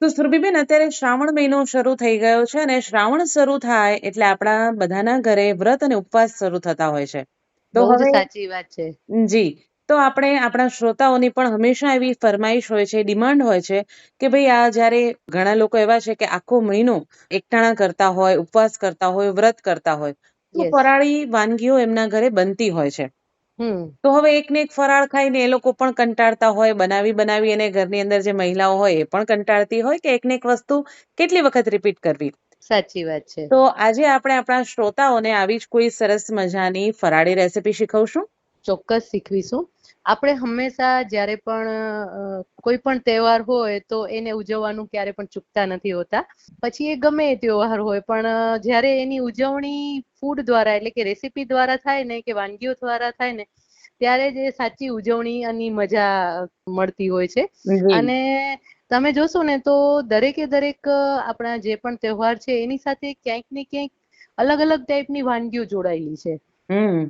તો સુરભીબેન અત્યારે શ્રાવણ મહિનો શરૂ થઈ ગયો છે અને શ્રાવણ શરૂ થાય એટલે આપણા બધાના ઘરે વ્રત અને ઉપવાસ શરૂ થતા હોય છે. તો હવે સાચી વાત છે. જી તો આપણે આપણા શ્રોતાઓની પણ હંમેશા એવી ફરમાઈશ હોય છે ડિમાન્ડ હોય છે કે ભાઈ આ જ્યારે ઘણા લોકો એવા છે કે આખો મહિનો એકટાણા કરતા હોય ઉપવાસ કરતા હોય વ્રત કરતા હોય તો. ફરાળી વાનગીઓ એમના ઘરે બનતી હોય છે. તો હવે એકને એક ફરાળ ખાઈને એ લોકો પણ કંટાળતા હોય બનાવી બનાવી અને ઘરની અંદર જે મહિલાઓ હોય એ પણ કંટાળતી હોય કે એકને એક વસ્તુ કેટલી વખત રિપીટ કરવી. સાચી વાત છે. તો આજે આપણે આપણા શ્રોતાઓને આવી જ કોઈ સરસ મજાની ફરાળી રેસીપી શીખવશું. ચોક્કસ શીખવીશું. આપણે હંમેશા જ્યારે પણ કોઈ પણ તહેવાર હોય તો એને ઉજવવાનું ક્યારે પણ ચૂકતા નથી હોતા. પછી એ ગમે એ તહેવાર હોય પણ જ્યારે એની ઉજવણી ફૂડ દ્વારા એટલે કે રેસીપી દ્વારા થાય ને કે વાનગીઓ દ્વારા થાય ને ત્યારે જ એ સાચી ઉજવણી અને મજા મળતી હોય છે. અને તમે જોશો ને તો દરેકે દરેક આપણા જે પણ તહેવાર છે એની સાથે ક્યાંક ને ક્યાંક અલગ અલગ ટાઈપની વાનગીઓ જોડાયેલી છે. હમ.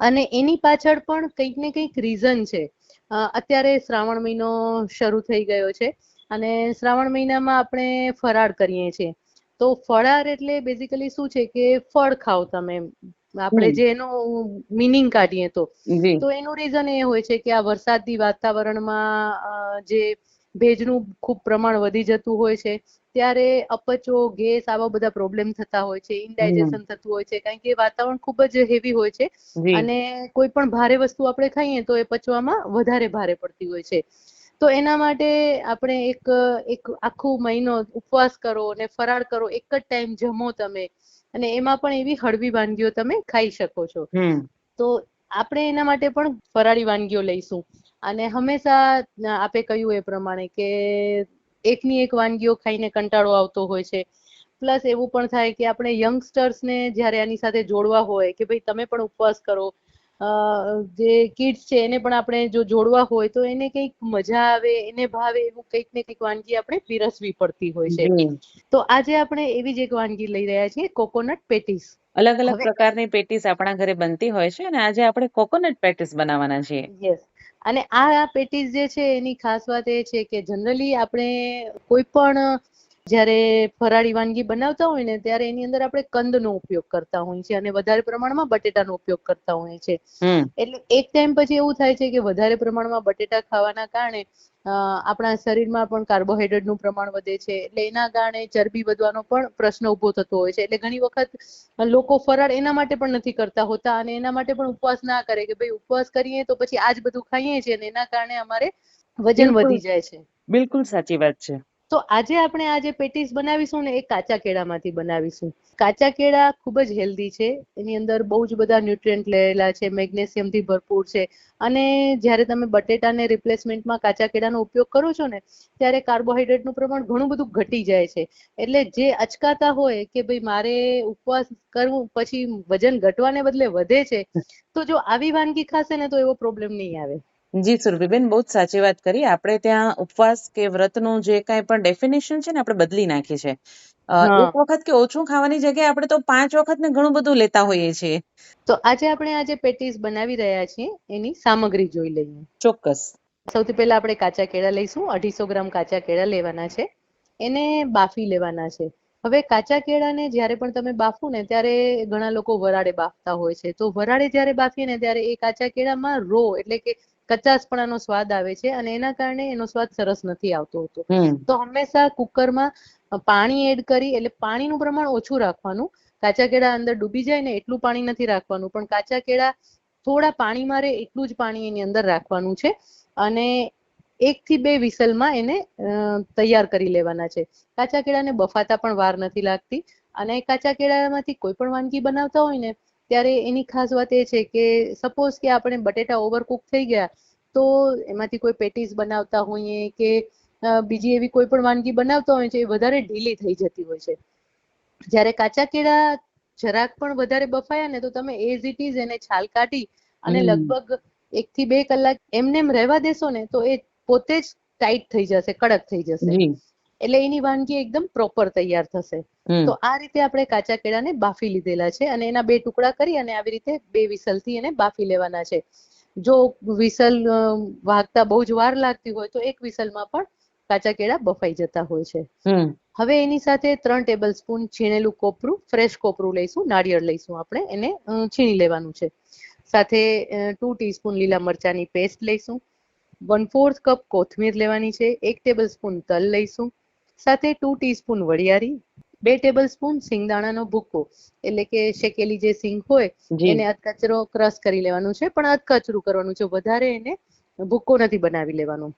અને એની પાછળ પણ કંઈક ને કંઈક રીઝન છે. અત્યારે શ્રાવણ મહિનો શરૂ થઈ ગયો છે અને શ્રાવણ મહિનામાં આપણે ફરાળ કરીએ છીએ. તો ફરાળ એટલે બેઝિકલી શું છે કે ફળ ખાઓ તમે. આપણે જે એનો મિનિંગ કાઢીએ તો. તો એનું રીઝન એ હોય છે કે આ વરસાદી વાતાવરણમાં જે ભેજનું ખૂબ પ્રમાણ વધી જતું હોય છે ત્યારે અપચો ગેસ આવા બધા પ્રોબ્લેમ થતા હોય છે ઇનડાયજેશન થતું હોય છે કારણ કે વાતાવરણ ખૂબ જ હેવી હોય છે અને કોઈ પણ ભારે વસ્તુ આપણે ખાઈએ તો એ પચવામાં વધારે ભારે પડતી હોય છે. તો એના માટે આપણે એક એક આખો મહિનો ઉપવાસ કરો અને ફરાળ કરો એક જ ટાઈમ જમો તમે અને એમાં પણ એવી હળવી વાનગીઓ તમે ખાઈ શકો છો. તો આપણે એના માટે પણ ફરાળી વાનગીઓ લઈશું. અને હંમેશા આપે કહ્યું એ પ્રમાણે કે એકની એક વાનગીઓ ખાઈને કંટાળો આવતો હોય છે. પ્લસ એવું પણ થાય કે આપણે યંગસ્ટર્સને જ્યારે આની સાથે જોડવા હોય કે ભાઈ તમે પણ ઉપવાસ કરો જે કિડ્સ છે એને પણ આપણે જો જોડવા હોય તો એને કંઈક મજા આવે એને ભાવે એવું કંઈક ને કંઈક વાનગી આપણે પીરસવી પડતી હોય છે. તો આજે આપણે એવી જ એક વાનગી લઈ રહ્યા છીએ કોકોનટ પેટીસ અલગ અલગ પ્રકારની પેટીસ આપણા ઘરે બનતી હોય છે અને આજે આપણે કોકોનટ પેટીસ બનાવવાના છીએ. યસ અને આ પેટીસ જે છે, એની ખાસ વાત એ છે કે જનરલી આપણે કોઈ પણ જ્યારે ફરાળી વાનગી બનાવતા હોય ને ત્યારે એની અંદર આપણે કંદનો ઉપયોગ કરતા હોઈએ છીએ અને વધારે પ્રમાણમાં બટેટાનો ઉપયોગ કરતા હોઈએ છીએ. એટલે એક ટાઈમ પછી એવું થાય છે કે વધારે પ્રમાણમાં બટેટા ખાવાના કારણે આપણા શરીરમાં પણ કાર્બોહાઈડ્રેટનું પ્રમાણ વધે છે. એટલે એના કારણે ચરબી વધવાનો પણ પ્રશ્ન ઊભો થતો હોય છે. એટલે ઘણી વખત લોકો ફરાળ એના માટે પણ નથી કરતા હોતા અને એના માટે પણ ઉપવાસ ના કરે કે ભાઈ ઉપવાસ કરીએ તો પછી આ જ બધું ખાઈએ છીએ અને એના કારણે અમારે વજન વધી જાય છે. બિલકુલ સાચી વાત છે. તો આજે આપણે આ જે પેટીસ બનાવીશું ને એ કાચા કેળામાંથી બનાવીશું. કાચા કેળા ખૂબ જ હેલ્ધી છે. એની અંદર બહુ જ બધા ન્યુટ્રિયન્ટ લેલા છે મેગ્નેશિયમથી ભરપૂર છે. અને જ્યારે તમે બટેટાને રિપ્લેસમેન્ટમાં કાચા કેળાનો ઉપયોગ કરો છો ને, ત્યારે કાર્બોહાઈડ્રેટનું પ્રમાણ ઘણું બધું ઘટી જાય છે. એટલે જે અચકાતા હોય કે ભાઈ મારે ઉપવાસ કરવું, પછી વજન ઘટવાને બદલે વધે છે, તો જો આવી વાનગી ખાશે ને તો એવો પ્રોબ્લેમ નહીં આવે. જી સુરભીબેન બહુ જ સાચી વાત કરી. આપણે ત્યાં ઉપવાસ કે વ્રતનું જે કાંઈ પણ ડેફિનેશન છે ને આપણે બદલી નાખી છે. એક વખત કે ઓછું ખાવાની જગ્યાએ આપણે તો પાંચ વખત ને ઘણું બધું લેતા હોઈએ છીએ. તો આજે આપણે આ જે પેટીસ બનાવી રહ્યા છીએ એની સામગ્રી જોઈ લઈએ. ચોક્કસ. સૌથી પહેલા આપણે કાચા કેળા લઈશું. અઢીસો ગ્રામ કાચા કેળા લેવાના છે. એને બાફી લેવાના છે. હવે કાચા કેળાને જ્યારે પણ તમે બાફો ને ત્યારે ઘણા લોકો વરાળે બાફતા હોય છે. તો વરાળે જ્યારે બાફીએ ને ત્યારે એ કાચા કેળામાં રો એટલે કે કચાસપણાનો સ્વાદ આવે છે અને એના કારણે એનો સ્વાદ સરસ નથી આવતો હોતો. તો હંમેશા કુકરમાં પાણી એડ કરી એટલે પાણીનું પ્રમાણ ઓછું રાખવાનું. કાચા કેળા અંદર ડૂબી જાય ને એટલું પાણી નથી રાખવાનું. પણ કાચા કેળા થોડા પાણીમાં રહે એટલું જ પાણી એની અંદર રાખવાનું છે. અને એક થી બે વિસલમાં એને તૈયાર કરી લેવાના છે. કાચા કેળાને બફાતા પણ વાર નથી લાગતી. અને કાચા કેળામાંથી કોઈ પણ વાનગી બનાવતા હોય ને ત્યારે એની ખાસ વાત એ છે કે સપોઝ કે આપણે બટેટા ઓવરકુક થઈ ગયા તો એમાંથી કોઈ પેટીસ બનાવતા હોઈએ કે બીજી એવી કોઈ પણ વાનગી બનાવતા હોય છે એ વધારે ઢીલી થઈ જતી હોય છે. જ્યારે કાચા કેળા જરાક પણ વધારે બફાયા ને તો તમે એઝ ઇટ ઇઝ એને છાલ કાઢી અને લગભગ એક થી બે કલાક એમને રહેવા દેશો ને તો એ પોતે જ ટાઈટ થઈ જશે કડક થઈ જશે. એટલે એની વાનગી એકદમ પ્રોપર તૈયાર થશે. તો આ રીતે આપણે કાચા કેળાને બાફી લીધેલા છે અને એના બે ટુકડા કરી અને આવી રીતે બે વિસલથી એને બાફી લેવાના છે. જો વિસલ વાગતા બહુ જ વાર લાગતી હોય તો એક વિસલમાં પણ કાચા કેળા બફાઈ જતા હોય છે. હવે એની સાથે ત્રણ ટેબલ સ્પૂન છીણેલું કોપરું ફ્રેશ કોપરું લઈશું નાળિયેર લઈશું આપણે એને છીણી લેવાનું છે. સાથે ટુ ટીસ્પૂન લીલા મરચાની પેસ્ટ લઈશું. વન ફોર્થ કપ કોથમીર લેવાની છે એક ટેબલ સ્પૂન તલ લઈશું. સાથે ટુ ટીસ્પૂન વરિયાળી બે ટેબલ સ્પૂન સિંગદાણાનો ભૂકો એટલે કે શેકેલી જે સિંગ હોય એને અધકચરો ક્રશ કરી લેવાનું છે પણ અધકચરું કરવાનું છે વધારે એને ભૂકો નથી બનાવી લેવાનું.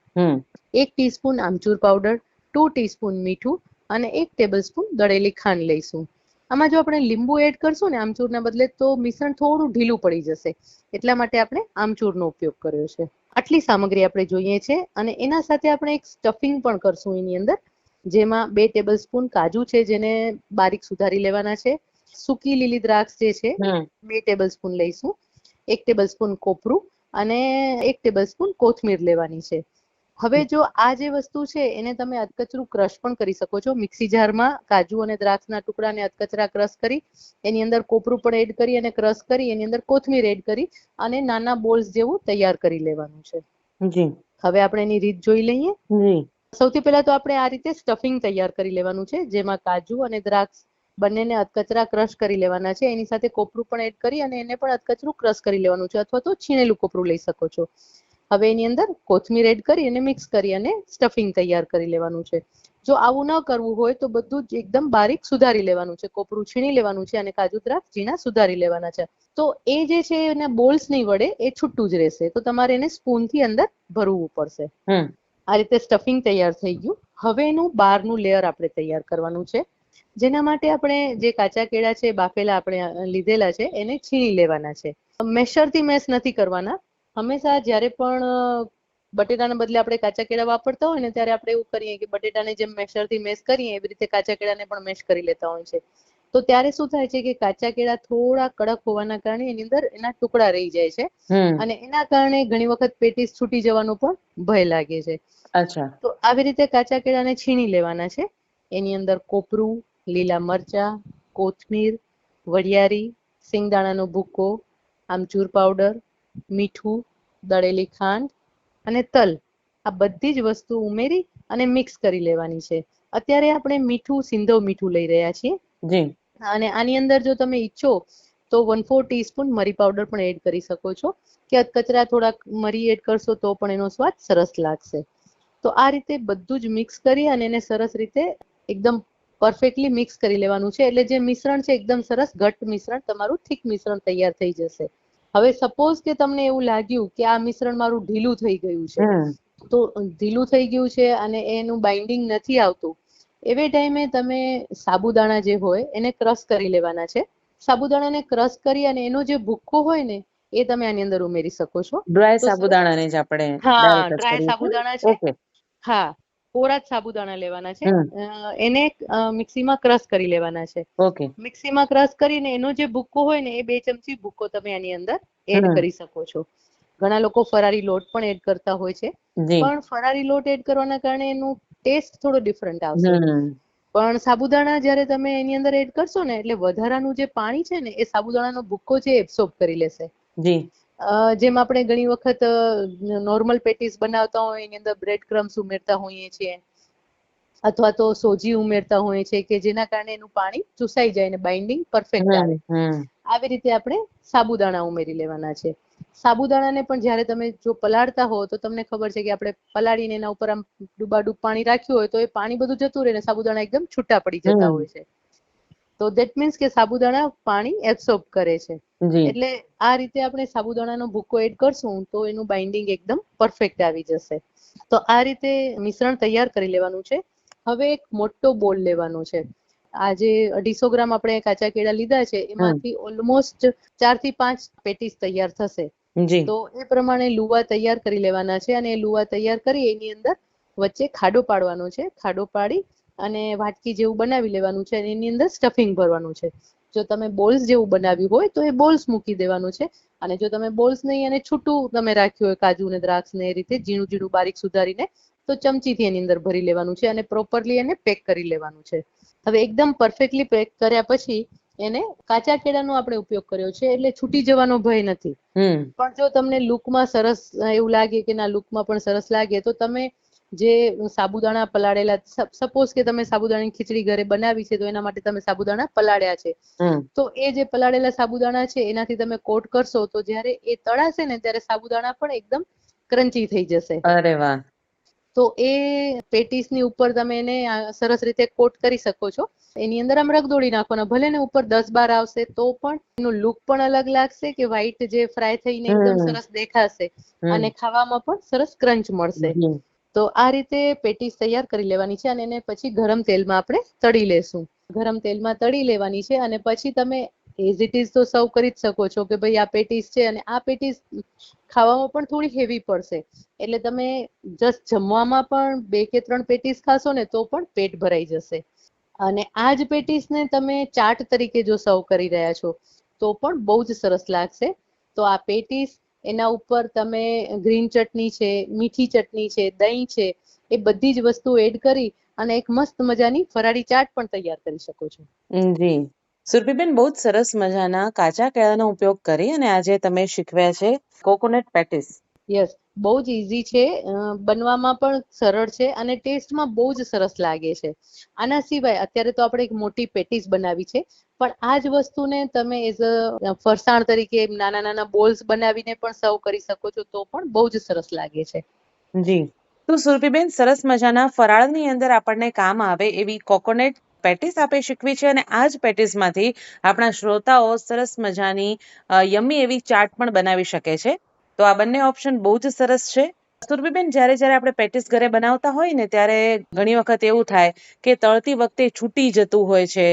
એક ટીસ્પૂન આમચૂર પાવડર ટુ ટીસ્પૂન મીઠું અને એક ટેબલ સ્પૂન દળેલી ખાંડ લઈશું. આમાં જો આપણે લીંબુ એડ કરશું ને આમચૂરના બદલે તો મિશ્રણ થોડું ઢીલું પડી જશે. એટલા માટે આપણે આમચૂરનો ઉપયોગ કર્યો છે. આટલી સામગ્રી આપણે જોઈએ છે અને એના સાથે આપણે એક સ્ટફિંગ પણ કરશું એની અંદર. જેમાં બે ટેબલ સ્પૂન કાજુ છે જેને બારીક સુધારી લેવાના છે. સૂકી લીલી દ્રાક્ષ જે છે બે ટેબલ સ્પૂન લઈશું. એક ટેબલ સ્પૂન કોપરું અને એક ટેબલ સ્પૂન કોથમીર લેવાની છે. હવે જો આ જે વસ્તુ છે એને તમે અધકચરું ક્રશ પણ કરી શકો છો. મિક્સી જારમાં કાજુ અને દ્રાક્ષના ટુકડાને અધકચરા ક્રશ કરી એની અંદર કોપરું પણ એડ કરી અને ક્રશ કરી એની અંદર કોથમીર એડ કરી અને નાના બોલ્સ જેવું તૈયાર કરી લેવાનું છે. જી. હવે આપણે એની રીત જોઈ લઈએ. જી. સૌથી પહેલા તો આપણે આ રીતે સ્ટફિંગ તૈયાર કરી લેવાનું છે, જેમાં કાજુ અને દ્રાક્ષ બંનેને અધકચરા ક્રશ કરી લેવાના છે. એની સાથે કોપરું પણ એડ કરી અને એને પણ અધકચરું ક્રશ કરી લેવાનું છે અથવા તો છીણેલું કોપરું લઈ શકો છો. હવે એની અંદર કોથમીર એડ કરી અને મિક્સ કરી અને સ્ટફિંગ તૈયાર કરી લેવાનું છે. જો આવું ન કરવું હોય તો બધું જ એકદમ બારીક સુધારી લેવાનું છે. કોપરું છીણી લેવાનું છે અને કાજુ દ્રાક્ષ ઝીણા સુધારી લેવાના છે. તો એ જે છે એના બોલ્સ નહીં વડે એ છૂટું જ રહેશે. તો તમારે એને સ્પૂનથી અંદર ભરવું પડશે. આ રીતે સ્ટફિંગ તૈયાર થઈ ગયું. હવે એનું બહારનું લેયર આપણે તૈયાર કરવાનું છે. જેના માટે આપણે જે કાચા કેળા છે, બાફેલા આપણે લીધેલા છે, એને છીણી લેવાના છે. મેશરથી મેશ નથી કરવાના. હંમેશા જ્યારે પણ બટેટાના બદલે આપણે કાચા કેળા વાપરતા હોય ને ત્યારે આપણે એવું કરીએ કે બટેટાને જેમ મેશરથી મેશ કરીએ, એવી રીતે કાચા કેળાને પણ મેશ કરી લેતા હોય છે. તો ત્યારે શું થાય છે કે કાચા કેળા થોડા કડક હોવાના કારણે એની અંદર એના ટુકડા રહી જાય છે. અને એના કારણે ઘણી વખત પેટીસ છૂટી જવાનો પણ ભય લાગે છે. અચ્છા. તો આવી રીતે કાચા કેળાને છીણી લેવાના છે. એની અંદર કોપરું લીલા મરચા કોથમીર વરિયારી સિંગદાણાનો ભૂકો આમચૂર પાવડર મીઠું દળેલી ખાંડ અને તલ. આ બધી જ વસ્તુ ઉમેરી અને મિક્સ કરી લેવાની છે. અત્યારે આપણે મીઠું સિંધવ મીઠું લઈ રહ્યા છીએ. જી. અને આની અંદર જો તમે ઈચ્છો તો વન ફોર ટીસ્પૂન મરી પાવડર પણ એડ કરી શકો છો. કે અધકચરા થોડાક મરી એડ કરશો તો પણ એનો સ્વાદ સરસ લાગશે. તો આ રીતે બધું જ મિક્સ કરી અને એને સરસ રીતે એકદમ પરફેક્ટલી મિક્સ કરી લેવાનું છે. એટલે જે મિશ્રણ છે એકદમ સરસ ઘટ મિશ્રણ તમારું થીક મિશ્રણ તૈયાર થઈ જશે. હવે સપોઝ કે તમને એવું લાગ્યું કે આ મિશ્રણ મારું ઢીલું થઈ ગયું છે. તો ઢીલું થઈ ગયું છે અને એનું બાઇન્ડિંગ નથી આવતું. એવે ટાઈમે તમે સાબુદાણા જે હોય એને ક્રશ કરી લેવાના છે. સાબુદાણાને ક્રશ કરી અને એનો જે ભૂક્કો હોય ને એ તમે આની અંદર ઉમેરી શકો છો. ડ્રાય સાબુદાણાને જ આપણે હા ડ્રાય સાબુદાણા છે. હા કોરા જ સાબુદાણા લેવાના છે. એને મિક્સીમાં ક્રશ કરી લેવાના છે. ઓકે મિક્સીમાં ક્રશ કરીને એનો જે ભૂક્કો હોય ને એ બે ચમચી ભૂક્કો તમે આની અંદર એડ કરી શકો છો. ઘણા લોકો ફરારી લોટ પણ એડ કરતા હોય છે. પણ ફરારી લોટ એડ કરવાના કારણે એનું ટેસ્ટ થોડો ડિફરન્ટ આવશે. પણ સાબુદાણા જ્યારે તમે એની અંદર એડ કરશો ને એટલે વધારાનું જે પાણી છે ને એ સાબુદાણાનો ભૂક્કો છે એબ્સોર્બ કરી લેશે. જી. જેમ આપણે ઘણી વખત નોર્મલ પેટીસ બનાવતા હોય એની અંદર બ્રેડ ક્રમ્સ ઉમેરતા હોઈએ છીએ અથવા તો સોજી ઉમેરતા હોઈએ છીએ કે જેના કારણે એનું પાણી ચૂસાઈ જાય અને બાઇન્ડિંગ પરફેક્ટ આવે. આવી રીતે આપણે સાબુદાણા ઉમેરી લેવાના છે. સાબુદાણાને પણ જ્યારે તમે જો પલાળતા હો તો તમને ખબર છે કે આપણે પલાળીને એના ઉપર આમ ડૂબાડૂબ પાણી રાખ્યું હોય તો એ પાણી બધું જતું રહે ને સાબુદાણા એકદમ છૂટા પડી જતા હોય છે. તો દેટ મીન્સ કે સાબુદાણા પાણી એબ્સોર્બ કરે છે. એટલે આ રીતે આપણે સાબુદાણાનો ભૂકો એડ કરશું તો એનું બાઇન્ડિંગ એકદમ પરફેક્ટ આવી જશે. તો આ રીતે મિશ્રણ તૈયાર કરી લેવાનું છે. હવે એક મોટો બોલ લેવાનો છે. આ જે અઢીસો ગ્રામ આપણે કાચા કેળા લીધા છે. એમાંથી ઓલમોસ્ટ ચારથી પાંચ પેટીસ તૈયાર થશે. જી. તો એ પ્રમાણે લુવા તૈયાર કરી લેવાના છે અને લુવા તૈયાર કરી એની અંદર વચ્ચે ખાડો પાડવાનો છે. ખાડો પાડી અને વાટકી જેવું બનાવી લેવાનું છે અને એની અંદર સ્ટફિંગ ભરવાનું છે. જો તમે બોલ્સ જેવું બનાવ્યું હોય તો એ બોલ્સ મૂકી દેવાનું છે. અને જો તમે બોલ્સ નહીં અને છૂટું તમે રાખ્યું હોય, કાજુ ને દ્રાક્ષ ને એ રીતે ઝીણું ઝીણું બારીક સુધારીને, તો ચમચીથી એની અંદર ભરી લેવાનું છે અને પ્રોપરલી એને પેક કરી લેવાનું છે. હવે એકદમ પરફેક્ટલી પેક કર્યા પછી એને કાચા કેળાનો આપણે ઉપયોગ કર્યો છે એટલે છૂટી જવાનો ભય નથી. પણ જો તમને લુકમાં સરસ એવું લાગે કે ના લુકમાં પણ સરસ લાગે તો તમે જે સાબુદાણા પલાળેલા સપોઝ કે તમે સાબુદાણાની ખીચડી ઘરે બનાવી છે તો એના માટે તમે સાબુદાણા પલાળ્યા છે. તો એ જે પલાળેલા સાબુદાણા છે એનાથી તમે કોટ કરશો તો જ્યારે એ તળાશે ને ત્યારે સાબુદાણા પણ એકદમ ક્રન્ચી થઈ જશે. અરે વાહ. તો એ પેટીસની ઉપર તમે એને સરસ રીતે કોટ કરી શકો છો. એની અંદર આમ રગદોડી નાખવાના ભલે ને ઉપર દસ બાર આવશે તો પણ એનું લુક પણ અલગ લાગશે કે વ્હાઈટ જે ફ્રાય થઈને એકદમ સરસ દેખાશે અને ખાવામાં પણ સરસ ક્રંચ મળશે. તો આ રીતે પેટીસ તૈયાર કરી લેવાની છે અને એને પછી ગરમ તેલમાં આપણે તળી લેશું. ગરમ તેલમાં તળી લેવાની છે અને પછી તમે એઝ ઇટ ઇઝ તો સર્વ કરી જ શકો છો કે ભાઈ આ પેટીસ છે અને આ પેટીસ ખાવામાં પણ થોડી હેવી પડશે. એટલે તમે જસ્ટ જમવામાં પણ બે કે ત્રણ પેટીસ ખાશો ને તો પણ પેટ ભરાઈ જશે. અને આ જ પેટીસને તમે ચાટ તરીકે જો સર્વ કરી રહ્યા છો, તો પણ બહુ જ સરસ લાગશે. તો આ પેટીસ એના ઉપર તમે ગ્રીન ચટણી છે, મીઠી ચટણી છે, દહીં છે, એ બધી જ વસ્તુ એડ કરી અને એક મસ્ત મજાની ફરાળી ચાટ પણ તૈયાર કરી શકો છો. જી. સુરભીબેન બહુ જ સરસ મજાના કાચા કેળાનો ઉપયોગ કરી અને આજે તમે શીખવ્યા છે કોકોનટ પેટીસ. યસ બહુ જ ઇઝી છે. બનવામાં પણ સરળ છે અને ટેસ્ટમાં બહુ જ સરસ લાગે છે. આના સિવાય અત્યારે તો આપણે એક મોટી પેટીસ બનાવી છે પણ આ જ વસ્તુને તમે એઝ અ ફરસાણ તરીકે નાના નાના બોલ્સ બનાવીને પણ સર્વ કરી શકો છો તો પણ બહુ જ સરસ લાગે છે. જી. તો સુરભીબેન સરસ મજાના ફરાળની અંદર આપણને કામ આવે એવી કોકોનટ પેટીસ આપે શીખવી છે અને આ જ પેટીસમાંથી આપણા શ્રોતાઓ સરસ મજાની યમી એવી ચાટ પણ બનાવી શકે છે. તો આ બંને ઓપ્શન બહુ જ સરસ છે. સુરભીબેન, જ્યારે જ્યારે આપણે પેટીસ ઘરે બનાવતા હોય ને, ત્યારે ઘણી વખત એવું થાય કે તળતી વખતે છૂટી જતું હોય છે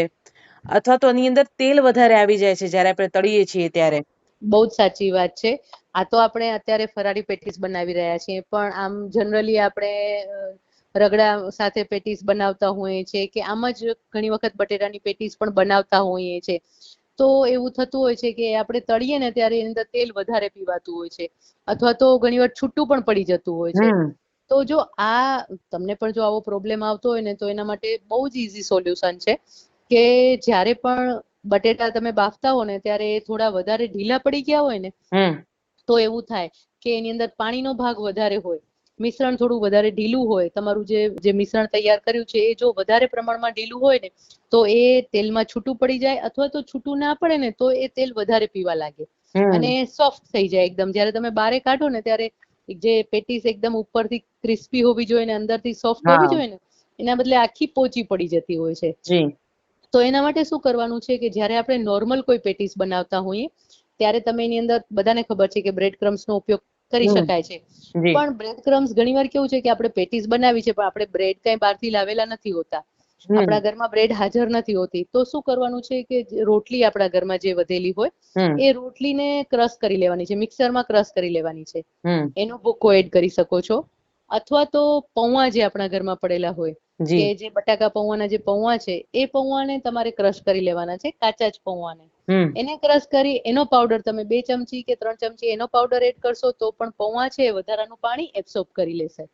અથવા તો એની અંદર તેલ વધારે આવી જાય છે જ્યારે આપણે તળીએ છીએ ત્યારે. બહુ જ સાચી વાત છે. આ તો આપણે અત્યારે ફરાળી પેટીસ બનાવી રહ્યા છીએ, પણ આમ જનરલી આપણે રગડા સાથે પેટીસ બનાવતા હોઈએ છીએ કે આમ જ ઘણી વખત બટેટાની પેટીસ પણ બનાવતા હોઈએ છીએ તો એવું થતું હોય છે કે આપણે તળીએ ને ત્યારે એની અંદર તેલ વધારે પીવાતું હોય છે. અથવા તો ઘણી વાર છૂટું પણ પડી જતું હોય છે. તો જો આ તમને પણ જો આવો પ્રોબ્લેમ આવતો હોય ને તો એના માટે બહુ જ ઈઝી સોલ્યુશન છે કે જ્યારે પણ બટેટા તમે બાફતા હો ને ત્યારે એ થોડા વધારે ઢીલા પડી ગયા હોય ને તો એવું થાય કે એની અંદર પાણીનો ભાગ વધારે હોય. મિશ્રણ થોડું વધારે ઢીલું હોય તમારું જે જે મિશ્રણ તૈયાર કર્યું છે એ જો વધારે પ્રમાણમાં ઢીલું હોય ને તો એ તેલમાં છૂટું પડી જાય અથવા તો છૂટું ના પડે ને તો એ તેલ વધારે પીવા લાગે. અને સોફ્ટ થઈ જાય એકદમ. જ્યારે તમે બારે કાઢો ને ત્યારે જે પેટીસ એકદમ ઉપરથી ક્રિસ્પી હોવી જોઈએ ને અંદરથી સોફ્ટ હોવી જોઈએ ને એના બદલે આખી પોચી પડી જતી હોય છે. તો એના માટે શું કરવાનું છે કે જ્યારે આપણે નોર્મલ કોઈ પેટીસ બનાવતા હોઈએ ત્યારે તમે એની અંદર બધાને ખબર છે કે બ્રેડ નો ઉપયોગ કરી શકાય છે. પણ બ્રેડ ક્રમ્સ ઘણીવાર કેવું છે કે આપણે પેટીસ બનાવી છે પણ આપણે બ્રેડ કઈ બહારથી લાવેલા નથી હોતા. આપણા ઘરમાં બ્રેડ હાજર નથી હોતી. તો શું કરવાનું છે કે રોટલી આપણા ઘરમાં જે વધેલી હોય એ રોટલીને ક્રશ કરી લેવાની છે મિક્સરમાં ક્રશ કરી લેવાની છે. એનો ભૂકો એડ કરી શકો છો. અથવા તો પૌવા જે આપણા ઘરમાં પડેલા હોય કે જે બટાકા પૌવાના જે પૌવા છે એ પૌવાને તમારે ક્રશ કરી લેવાના છે કાચા જ પૌવાને. એને ક્રશ કરી એનો પાવડર તમે બે ચમચી કે ત્રણ ચમચી એનો પાવડર એડ કરશો તો પણ પૌવા છે વધારાનું પાણી એબ્સોર્બ કરી લેશે.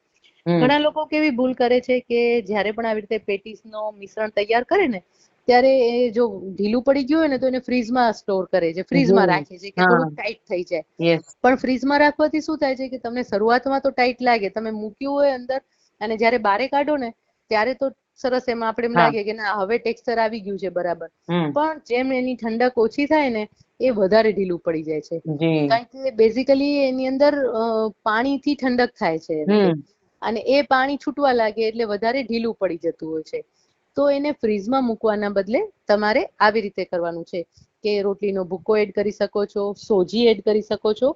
ઘણા લોકો કેવી ભૂલ કરે છે કે જ્યારે પણ આવી રીતે પેટીસ નો મિશ્રણ તૈયાર કરે ને ત્યારે એ જો ઢીલું પડી ગયું હોય ને તો એને ફ્રીઝમાં સ્ટોર કરે છે ફ્રીઝમાં હમ. રાખે છે કે થોડું ટાઈટ થઈ જાય. પણ ફ્રીઝમાં રાખવાથી શું થાય છે કે તમને શરૂઆતમાં તો ટાઈટ લાગે તમે મૂક્યું હોય અંદર અને જ્યારે બારે કાઢો ને ત્યારે તો સરસ એમાં આપણે એમ લાગે કે ના હવે ટેક્સચર આવી ગયું છે બરાબર. પણ જેમ એની ઠંડક ઓછી થાય ને એ વધારે ઢીલું પડી જાય છે. કારણ કે બેઝિકલી એની અંદર પાણીથી ઠંડક થાય છે અને એ પાણી છૂટવા લાગે એટલે વધારે ઢીલું પડી જતું હોય છે. તો એને ફ્રીઝમાં મૂકવાના બદલે તમારે આવી રીતે કરવાનું છે. કે રોટલીનો ભૂકો એડ કરી શકો છો સોજી એડ કરી શકો છો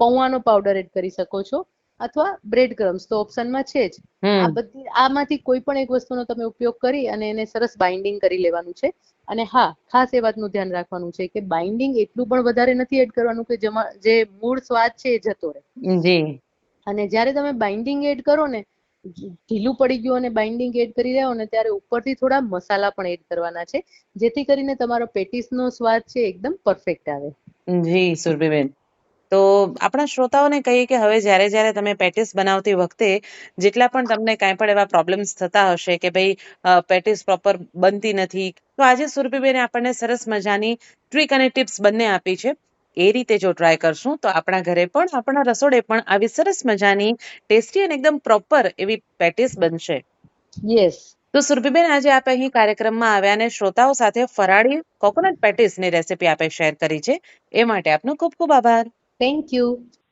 પૌવાનો પાવડર એડ કરી શકો છો અથવા બ્રેડ ક્રમ્સ તો ઓપ્શનમાં છે જ. આ બધી આમાંથી કોઈ પણ એક વસ્તુનો તમે ઉપયોગ કરી અને એને સરસ બાઇન્ડિંગ કરી લેવાનું છે. અને હા ખાસ એ વાતનું ધ્યાન રાખવાનું છે કે બાઇન્ડિંગ એટલું પણ વધારે નથી એડ કરવાનું કે જેમાં જે મૂળ સ્વાદ છે એ જતો રહે. જી. અને જ્યારે તમે બાઇન્ડિંગ એડ કરો ને ઢીલું પડી ગયું અને બાઇન્ડિંગ એડ કરી રહ્યા હો ને ત્યારે ઉપરથી થોડા મસાલા પણ એડ કરવાના છે. જેથી કરીને તમારો પેટીસનો સ્વાદ છે એકદમ પરફેક્ટ આવે. જી સુરભીબેન. તો આપણા શ્રોતાઓને કહીએ કે હવે જ્યારે જ્યારે તમે પેટીસ બનાવતી વખતે જેટલા પણ તમને કાંઈ પણ એવા પ્રોબ્લેમ્સ થતા હશે કે ભાઈ પેટીસ પ્રોપર બનતી નથી તો આજે સુરભીબેને આપણને સરસ મજાની ટ્રીક અને ટિપ્સ બંને આપી છે. એ રીતે જો ટ્રાય કરશું તો આપણા ઘરે પણ આપણા રસોડે પણ આવી સરસ મજાની ટેસ્ટી અને એકદમ પ્રોપર એવી પેટીસ બનશે. યસ તો સુરભીબેન આજે આપ અહીં કાર્યક્રમમાં આવ્યા અને શ્રોતાઓ સાથે ફરાળી કોકોનટ પેટીસની રેસીપી આપે શેર કરી છે. એ માટે આપનો ખૂબ ખૂબ આભાર. થેન્ક યુ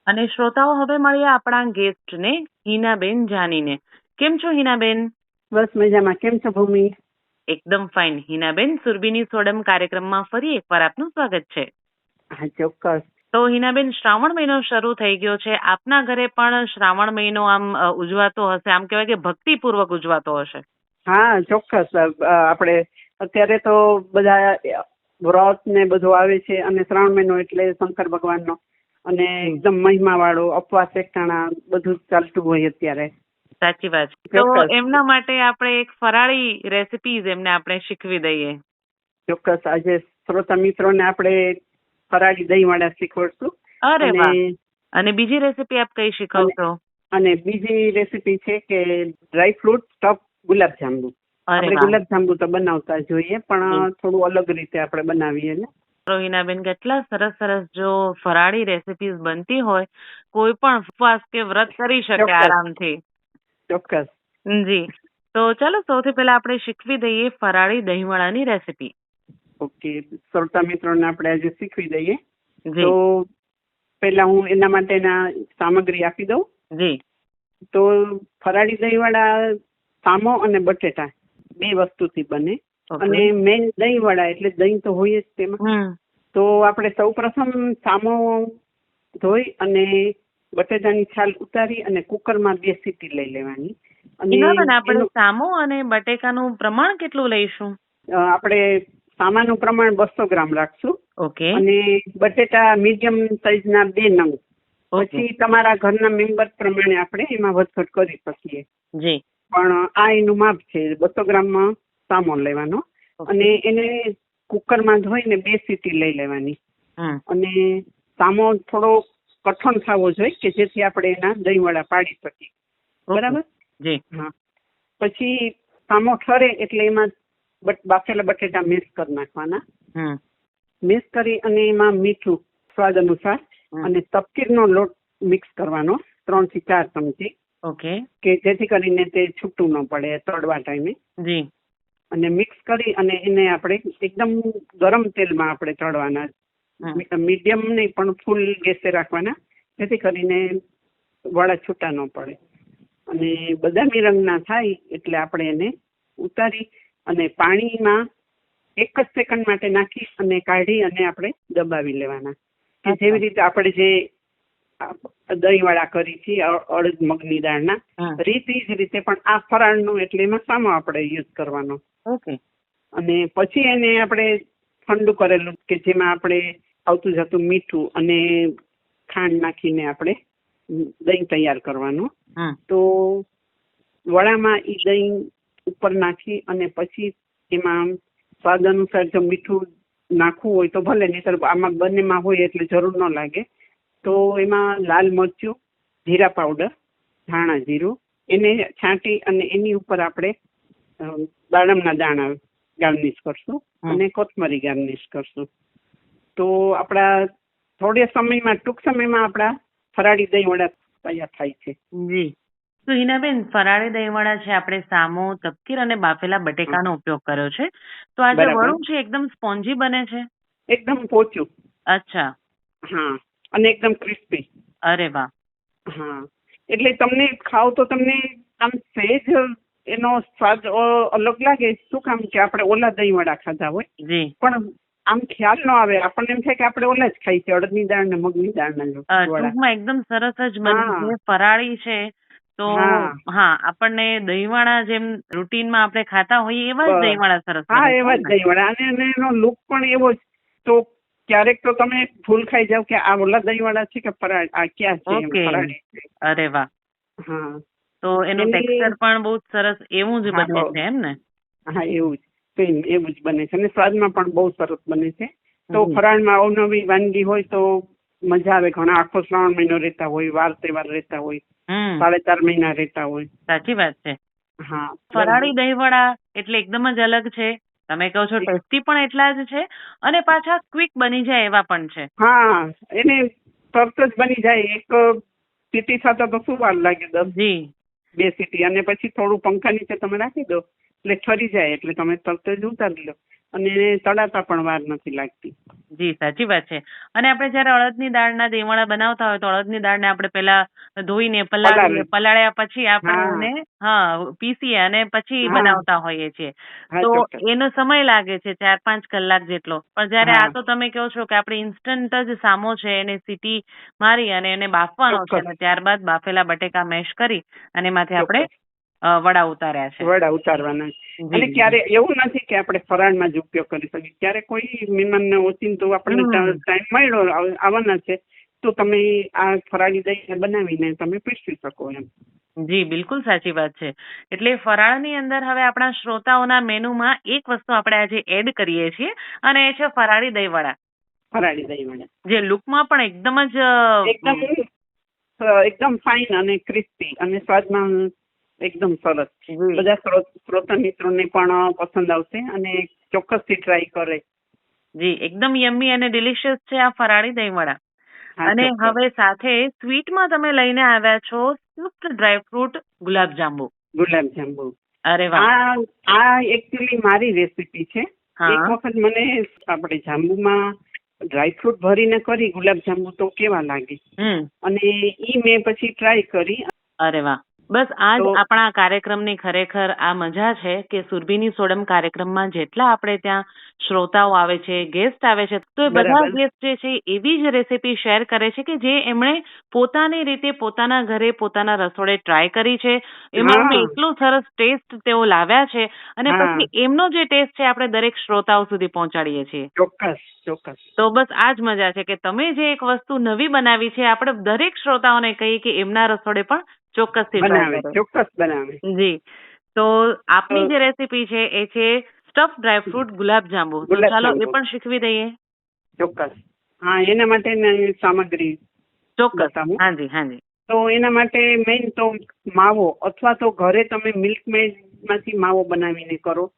અને શ્રોતાઓ હવે મળીએ આપણા ગેસ્ટને હિનાબેન જાનીને. કેમ છો હિનાબેન? બસ મજામાં. કેમ છો ભૂમિ? એકદમ ફાઇન હિનાબેન સુરભીની સોડમ કાર્યક્રમમાં ફરી એકવાર આપનું સ્વાગત છે. હા ચોક્કસ. તો હિનાબેન શ્રાવણ મહિનો શરૂ થઈ ગયો છે. આપના ઘરે પણ શ્રાવણ મહિનો આમ ઉજવાતો હશે. આમ કહેવાય કે ભક્તિપૂર્વક ઉજવાતો હશે. હા ચોક્કસ. આપણે અત્યારે તો બધા વ્રત ને બધું આવે છે અને શ્રાવણ મહિનો એટલે શંકર ભગવાનનો અને એકદમ મહિમા વાળો અપવાસ એકટાણા બધું જ ચાલતું હોય અત્યારે. સાચી વાત. તો એમના માટે આપણે એક ફરાળી રેસિપીઝ એમને આપણે શીખવી દઈએ. ચોક્કસ. આજે શ્રોતા મિત્રોને આપણે ફરાળી દહીં વાળા શીખવાડશું. અરે વાહ. અને બીજી રેસીપી આપ કઈ શીખવશો? અને બીજી રેસીપી છે કે dry fruit stuff gulab jamun. આપણે ગુલાબ જાંબુ તો બનાવતા જોઈએ પણ થોડું અલગ રીતે આપણે બનાવીએ ને. રોહિનાબેન કેટલા સરસ સરસ જો ફરાળી રેસીપીઝ બનતી હોય કોઈ પણ ઉપવાસ કે વ્રત કરી શકે. આરામથી. ચોક્કસ. જી. તો ચાલો સૌથી પહેલા આપણે શીખવી દઈએ ફરાળી દહીંવડાની રેસીપી ઓકે. શ્રોતા મિત્રોને આપણે આજે શીખવી દઈએ. જી. તો પહેલા હું એના માટેના સામગ્રી આપી દઉં. જી. તો ફરાળી દહીંવાળા સામો અને બટેટા બે વસ્તુથી બને. અને અને મેઇન દહીંવાળા એટલે દહીં તો હોય જ તેમાં. તો આપણે સૌ પ્રથમ સામો ધોઈ અને બટેટાની છાલ ઉતારી અને કુકરમાં બે સીટી લઈ લેવાની. અને આપણે સામો અને બટેકાનું પ્રમાણ કેટલું લઈશું? આપણે સામાનું પ્રમાણ બસો ગ્રામ રાખશું. ઓકે. અને બટેટા મીડિયમ સાઈઝના બે નંગ. પછી તમારા ઘરના મેમ્બર પ્રમાણે આપણે એમાં વધઘટ કરી શકીએ. જી. પણ આ એનું માપ છે બસો ગ્રામમાં સામો લેવાનો. અને એને કુકરમાં ધોઈને બે સીટી લઈ લેવાની. અને સામો થોડો કઠણ થવો જોઈએ કે જેથી આપણે એના દહીંવડા પાડી શકીએ. બરાબર? હા. પછી સામો ઠરે એટલે એમાં બાફેલા બટેટા મિક્સ કરી નાખવાના. મિક્સ કરી અને એમાં મીઠું સ્વાદ અનુસાર અને તપકીરનો લોટ મિક્સ કરવાનો ત્રણથી ચાર ચમચી ઓકે. કે જેથી કરીને તે છૂટું ન પડે તળવા ટાઈમે. જી. અને મિક્સ કરી અને એને આપણે એકદમ ગરમ તેલમાં આપણે તળવાના. મીડિયમ નહીં પણ ફૂલ ગેસે રાખવાના. જેથી કરીને વડા છૂટા ન પડે. અને બદામી રંગના થાય એટલે આપણે એને ઉતારી અને પાણીમાં એક જ સેકન્ડ માટે નાખી અને કાઢી અને આપણે દબાવી લેવાના. કે જેવી રીતે આપણે જે દહીંવાળા કરી છે અડદ મગની દાળના. રીત એ જ રીતે પણ આ ફરાળનું એટલે એમાં સામો આપણે યુઝ કરવાનો. ઓકે. અને પછી એને આપણે ઠંડુ કરેલું કે જેમાં આપણે આવતું જતું મીઠું અને ખાંડ નાખીને આપણે દહીં તૈયાર કરવાનું. તો વડામાં એ દહીં ઉપર નાખી અને પછી એમાં સ્વાદ અનુસાર જો મીઠું નાખવું હોય તો ભલે નહીં આમાં બંનેમાં હોય એટલે જરૂર ન લાગે. તો એમાં લાલ મરચું જીરા પાવડર ધાણા જીરું એને છાંટી અને એની ઉપર આપણે દાડમના દાણા ગાર્નિશ કરશું. અને કોથમરી ગાર્નિશ કરશું. તો આપણા થોડા સમયમાં ટૂંક સમયમાં આપણા ફરાળી દહીં વડા તૈયાર થાય છે. જી. તો હિનાબેન ફરાળી દહીંવડા છે આપણે સામો તપકીર અને બાફેલા બટેકાનો ઉપયોગ કર્યો છે. તો આ જે વડું છે એકદમ સ્પોન્જી બને છે? એકદમ પોચું. અચ્છા. હા. અને એકદમ ક્રિસ્પી અરે વાહ. હા. એટલે તમને ખાવ તો તમને આમ સહેજ એનો સ્વાદ અલગ લાગે. શું કામ કે આપણે ઓલા દહીં વડા ખાધા હોય? પણ આમ ખ્યાલ ન આવે. આપણને એમ થાય કે આપણે ઓલા જ ખાઈ છે અડદની દાળ ને મગની દાળ ને ટૂંકમાં એકદમ સરસ જ બને ફરાળી છે તો હા. આપણને દહીંવાળા જેમ રૂટીનમાં આપણે ખાતા હોઈએ એવા જ દહીંવાળા સરસ હા એવા જ દહીંવાળા અને અને એનો લુક પણ એવો જ. તો ક્યારેક તો તમે ભૂલ ખાઈ જાવ કે આ ઓલા દહી વડા છે કે ફરાળ આ ક્યાં છે ઓકે. અરે વાહ. હા. તો એનું ટેક્સચર પણ બહુ સરસ એવું જ બને છે એમ ને? હા એવું જ. એવું જ બને છે. અને સ્વાદમાં પણ બહુ સરસ બને છે. તો. ફરાળમાં અવનવી વાનગી હોય તો મજા આવે. ઘણા આખો શ્રાવણ મહિનો રહેતા હોય વાર તહેવાર રહેતા હોય સાડે સાડા ચાર મહિના રહેતા હોય. સાચી વાત છે. હા. ફરાળી દહીંવડા એટલે એકદમ જ અલગ છે. તમે કહો છો ટેસ્ટી પણ એટલા જ છે અને પાછા ક્વિક બની જાય એવા પણ છે. હા એને તરત જ બની જાય. એક સીટી સાથે તો શું વાર લાગે દસ જી. બે સીટી અને પછી થોડું પંખા નીચે તમે રાખી દો એટલે ઠરી જાય એટલે તમે તરત જ ઉતારી લો. અને તળાતા પણ વાર નથી લાગતી. જી સાચી વાત છે. અને આપણે જયારે અડદની દાળના દેવાળા બનાવતા હોય તો અડદની દાળને આપણે પેલા ધોઈને પલાળીએ. પલાળ્યા પછી આપણે હા. એને હા પીસીએ અને પછી બનાવતા હોઈએ છીએ. તો એનો સમય લાગે છે ચાર પાંચ કલાક જેટલો. પણ જયારે. આ તો તમે કહો છો કે આપણે ઇન્સ્ટન્ટ જ સામો છે એને સીટી મારી અને એને બાફવાનો છે ત્યારબાદ બાફેલા બટેકા મેશ કરી અને એમાંથી આપણે વડા ઉતાર્યા છે. વડા ઉતારવાના અને ક્યારે એવું નથી કે આપણે ફરાળમાં જ ઉપયોગ કરી શકીએ. ક્યારે કોઈ મહેમાનને ઓચિંતો આપણને. ટાઈમ મળ્યો આવવાના છે તો તમે આ ફરાળી દહીં બનાવીને તમે પીરસી શકો એમ. જી બિલકુલ સાચી વાત છે. એટલે ફરાળની અંદર હવે આપણા શ્રોતાઓના મેનુમાં એક વસ્તુ આપણે આજે એડ કરીએ છીએ અને એ છે ફરાળી દહીં વડા ફરાળી દહીં વડા જે લુકમાં પણ એકદમ જ એકદમ એકદમ ફાઇન અને ક્રિસ્પી અને સ્વાદમાં એકદમ સરસ બધા શ્રો- શ્રોતા મિત્રોને પણ પસંદ આવશે અને ચોક્કસથી ટ્રાય કરે. જી એકદમ યમ્મી અને ડિલિશિયસ છે આ ફરાળી દહીં વડા અને હવે સાથે સ્વીટમાં તમે લઈને આવ્યા છો સ્વિફ્ટ ડ્રાયફ્રૂટ ગુલાબજાંબુ ગુલાબજાંબુ અરે વાહ. આ એકચ્યુઅલી મારી રેસીપી છે. એક વખત મને આપણે જાંબુમાં ડ્રાયફ્રૂટ ભરીને કરી ગુલાબજાંબુ તો કેવા લાગે. હમ. અને ઈ મેં પછી ટ્રાય કરી. અરે વાહ. બસ આ જ તો- આપણા કાર્યક્રમની ખરેખર આ મજા છે કે સુરભીની સોડમ કાર્યક્રમમાં જેટલા આપણે ત્યાં શ્રોતાઓ આવે છે ગેસ્ટ આવે છે તો એ બધા બરાબર. ગેસ્ટ જે છે એવી જ રેસીપી શેર કરે છે કે જે એમણે પોતાની રીતે પોતાના ઘરે પોતાના રસોડે ટ્રાય કરી છે એમાં હા. એટલું સરસ ટેસ્ટ તેઓ લાવ્યા છે અને હા. પછી એમનો જે ટેસ્ટ છે આપણે દરેક શ્રોતાઓ સુધી પહોંચાડીએ છીએ ચોક્કસ ચોક્કસ તો બસ આ જ મજા છે કે તમે જે એક વસ્તુ નવી બનાવી છે આપણે દરેક શ્રોતાઓને કહીએ કે એમના રસોડે પણ ચોક્કસથી બનાવે ચોક્કસ બનાવે. જી. તો આપની જે રેસીપી છે એ છે સ્ટફ ડ્રાયફ્રૂટ ગુલાબજાંબુ તો ચાલો એ પણ શીખવી દઈએ. ચોક્કસ. હા એના માટેની સામગ્રી ચોક્કસ? હાજી હાજી તો એના માટે મેઇન તો માવો અથવા તો ઘરે તમે મિલ્ક મેડમાંથી માવો બનાવીને કરો.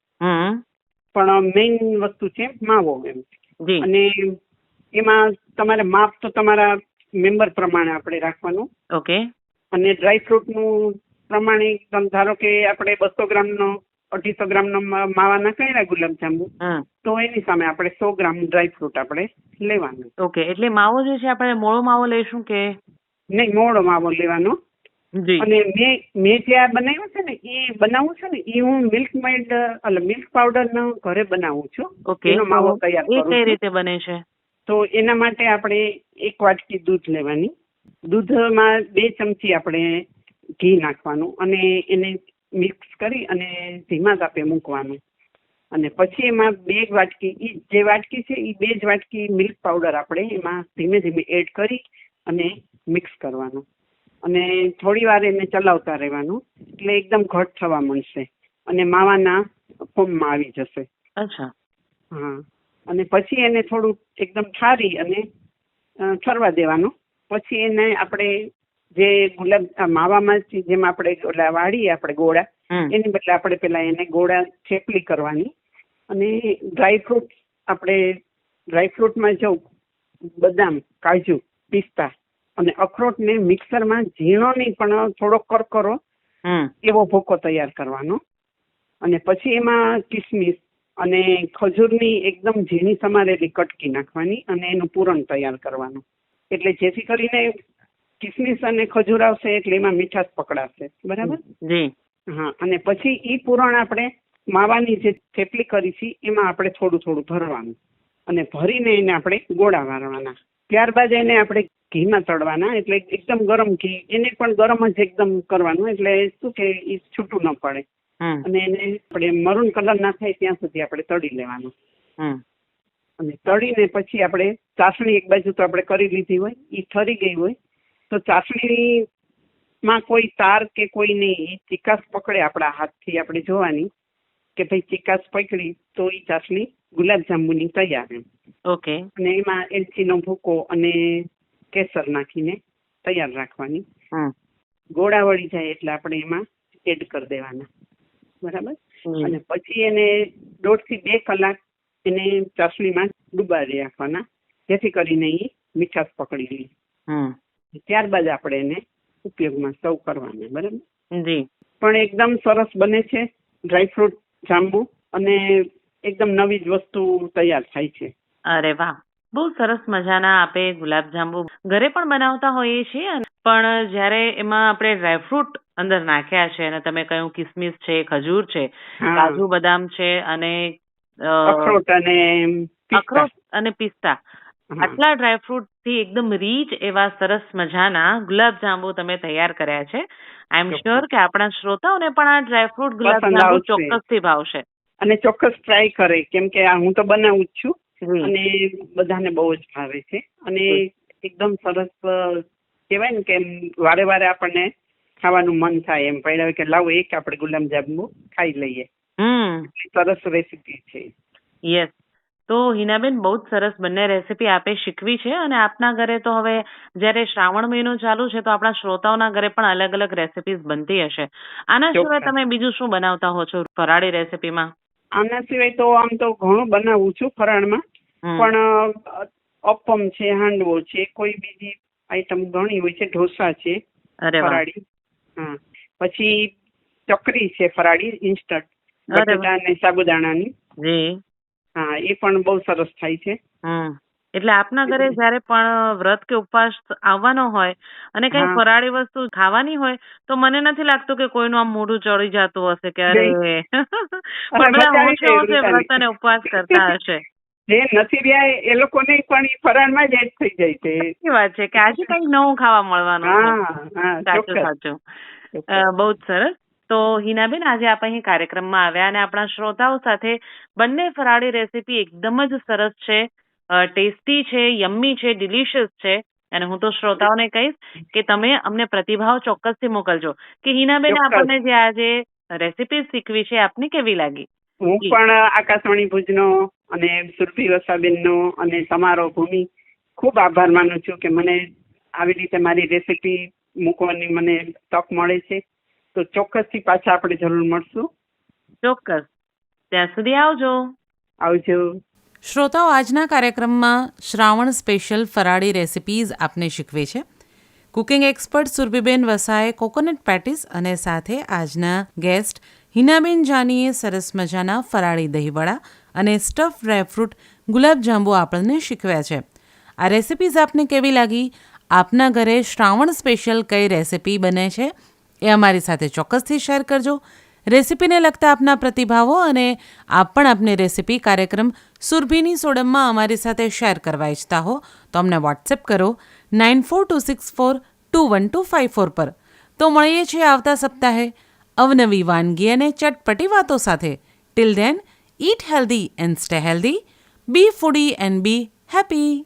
પણ મેઇન વસ્તુ છે માવો એમ. અને એમાં તમારે માપ તો તમારા મેમ્બર પ્રમાણે આપણે રાખવાનું. ઓકે. અને ડ્રાયફ્રૂટનું પ્રમાણે તમે ધારો કે આપણે બસો ગ્રામનો અઢીસો ગ્રામનો માવા નાખાયેલા ગુલાબજાંબુ તો એની સામે આપણે સો ગ્રામ ડ્રાયફ્રૂટ આપણે લેવાનું. ઓકે એટલે માવો જે છે આપણે મોળો માવો લઈશું કે? નહીં મોળો માવો લેવાનો. અને મેં મેં જે આ બનાવ્યું છે ને એ બનાવું છું ને એ હું મિલ્ક મેડ એટલે મિલ્ક પાવડર નો ઘરે બનાવું છું. ઓકે એનો માવો તૈયાર એ કરું કઈ રીતે બને છે? તો એના માટે આપણે એક વાટકી દૂધ લેવાની. દૂધમાં બે ચમચી આપણે ઘી નાખવાનું અને એને મિક્સ કરી અને ધીમા તાપે મૂકવાનું. અને પછી એમાં બે વાટકી એ જે વાટકી છે એ બે જ વાટકી મિલ્ક પાવડર આપણે એમાં ધીમે ધીમે એડ કરી અને મિક્સ કરવાનું. અને થોડી વાર એને ચલાવતા રહેવાનું એટલે એકદમ ઘટ થવા મળશે અને માવાના ફોર્મમાં આવી જશે. અચ્છા. હા. અને પછી એને થોડું એકદમ ઠારી અને ઠરવા દેવાનું. પછી એને આપણે જે ગુલાબ માવામાં જેમ આપણે ઓલા વાળીએ આપણે ગોળા એની બદલે આપણે પેલા એને ગોળા થેપલી કરવાની. અને ડ્રાયફ્રૂટ આપણે ડ્રાયફ્રૂટમાં જો બદામ કાજુ પિસ્તા અને અખરોટને મિક્સરમાં ઝીણો નહીં પણ થોડો કરકરો એવો ભૂકો તૈયાર કરવાનો. અને પછી એમાં કિસમિસ અને ખજૂરની એકદમ ઝીણી સમારેલી કટકી નાખવાની અને એનું પૂરણ તૈયાર કરવાનું. એટલે જેથી કરીને કિસમિસ અને ખજૂર આવશે એટલે એમાં મીઠાશ પકડાશે. બરાબર? જી. હા અને પછી ઈ પૂરણ આપણે માવાની જે થેપલી કરી છે એમાં આપણે થોડું થોડું ભરવાનું. અને ભરીને એને આપણે ગોળા વાળવાના. ત્યારબાદ એને આપણે ઘીમાં તળવાના એટલે એકદમ ગરમ ઘી. એને પણ ગરમ જ એકદમ કરવાનું એટલે શું કે એ છૂટું ન પડે. અને એને આપણે મરૂન કલર ના થાય ત્યાં સુધી આપણે તળી લેવાનું. અને તળીને પછી આપણે ચાસણી એક બાજુ તો આપણે કરી લીધી હોય એ ઠરી ગઈ હોય. તો ચાસણી માં કોઈ તાર કે કોઈ નહીં એ ચિકાસ પકડે આપણા હાથથી આપણે જોવાની કે ભાઈ ચિકાસ પકડી તો એ ચાસણી ગુલાબજાંબુની તૈયાર એમ. ઓકે. અને એમાં એલચીનો ભૂકો અને કેસર નાખીને તૈયાર રાખવાની. ગોળા વળી જાય એટલે આપણે એમાં એડ કરી દેવાના. બરાબર? અને પછી એને દોઢથી બે કલાક એને ચાસણીમાં ડૂબાડી રાખવાના. જેથી કરીને એ મીઠાશ પકડી લે. ત્યારબાદ આપણે એને ઉપયોગમાં સર્વ કરવાના બરાબર? જી. પણ એકદમ સરસ બને છે ડ્રાયફ્રૂટ જાંબુ અને એકદમ નવી જ વસ્તુ તૈયાર થાય છે. અરે વાહ. બહુ સરસ મજાના આપે ગુલાબજાંબુ ઘરે પણ બનાવતા હોઈએ છીએ પણ જ્યારે એમાં આપણે ડ્રાયફ્રૂટ અંદર નાખ્યા છે અને તમે કહ્યું કિસમિસ છે ખજૂર છે કાજુ બદામ છે અને અખરોટ અને પિસ્તા. અખરોટ અને પિસ્તા. આટલા ડ્રાયફ્રૂટથી એકદમ રીચ એવા સરસ મજાના ગુલાબજાંબુ તમે તૈયાર કર્યા છે. આઈ એમ શ્યોર કે આપણા શ્રોતાઓને પણ આ ડ્રાયફ્રૂટ આવશે. ચોક્કસથી ભાવશે. અને ચોક્કસ ટ્રાય કરે. કેમ કે આ હું તો બનાવું જ છું. અને બધાને બહુ જ ભાવે છે. અને એકદમ સરસ કહેવાય ને કે વારે વારે આપણને ખાવાનું મન થાય એમ. પહેલા કે લાવો એક આપણે ગુલાબજાંબુ ખાઈ લઈએ. સરસ રેસીપી છે. યસ તો હિનાબેન બહુ જ સરસ બંને રેસીપી આપે શીખવી છે અને આપના ઘરે તો હવે જ્યારે શ્રાવણ મહિનો ચાલુ છે તો આપણા શ્રોતાઓના ઘરે પણ અલગ અલગ રેસીપીઝ બનતી હશે. આના સિવાય તમે બીજું શું બનાવતા હો છો ફરાળી રેસીપીમાં આના સિવાય તો આમ તો ઘણું બનાવું છું ફરાળમાં. પણ અપમ છે હાંડવો છે કોઈ બીજી આઈટમ ઘણી હોય છે ઢોસા છે ફરાળી. હા. પછી ચકરી છે ફરાળી ઇન્સ્ટન્ટ. બટેટા અને સાબુદાણાની. જી. હા એ પણ બહુ સરસ થાય છે. હમ. એટલે આપના ઘરે જ્યારે પણ વ્રત કે ઉપવાસ આવવાનો હોય અને કઈ. ફરાળી વસ્તુ ખાવાની હોય તો મને નથી લાગતું કે કોઈનું આમ મોઢું ચડી જતું હશે કે અરે. પણ બધા હોંશે હોંશે. વ્રત અને ઉપવાસ કરતા હશે. જે નથી રહ્યા એ- લોકોને પણ ઈ ફરાળમાં જ એડ થઈ જાય છે. એ વાત છે કે આજે કઈ નવું ખાવા મળવાનું છે. હા હા સાચું સાચું. બહુ જ સરસ. તો હિનાબેન આજે આપ અહીં કાર્યક્રમમાં આવ્યા અને આપણા શ્રોતાઓ સાથે બંને ફરાળી રેસીપી એકદમ જ સરસ છે ટેસ્ટી છે યમ્મી છે ડિલિશિયસ છે અને હું તો શ્રોતાઓને કહીશ કે તમે અમને પ્રતિભાવ ચોક્કસથી મોકલજો. કે હિનાબેન આપણને જે આજે રેસીપી શીખવી છે આપને કેવી લાગી? હું પણ આકાશવાણી ભુજનો અને સુરભી વસાબેનનો અને તમારો ભૂમિ ખૂબ આભાર માનું છું કે મને આવી રીતે મારી રેસીપી મૂકવાની મને તક મળે છે. તો ચોક્કસથી પાછા આપણે જરૂર મળશું. ચોક્કસ. ત્યાં સુધી આવજો. આવજો. શ્રોતાઓ આજના કાર્યક્રમમાં શ્રાવણ સ્પેશિયલ ફરાળી રેસિપીઝ આપને શીખવે છે. કુકિંગ એક્સપર્ટ સુરભીબેન વસાએ કોકોનટ પેટીસ અને સાથે આજના ગેસ્ટ હિનાબેન જાનીએ સરસ મજાના ફરાળી દહીંવડા અને સ્ટફ ડ્રાયફ્રૂટ ગુલાબજાંબુ આપણને શીખવ્યા છે. આ રેસિપીઝ આપને કેવી લાગી? આપના ઘરે શ્રાવણ સ્પેશિયલ કઈ રેસિપી બને છે? એ અમારી સાથે ચોક્કસથી શેર કરજો. રેસિપીને લગતા આપના પ્રતિભાવો અને આપ પણ આપની રેસિપી કાર્યક્રમ સુરભીની સોડમમાં અમારી સાથે શેર કરવા ઈચ્છતા હો, તો અમને વોટ્સએપ કરો nine four two six four two one two five four પર. તો મળીએ છીએ આવતા સપ્તાહે અવનવી વાનગી અને ચટપટી વાતો સાથે. Till then eat healthy and stay healthy be foodie and be happy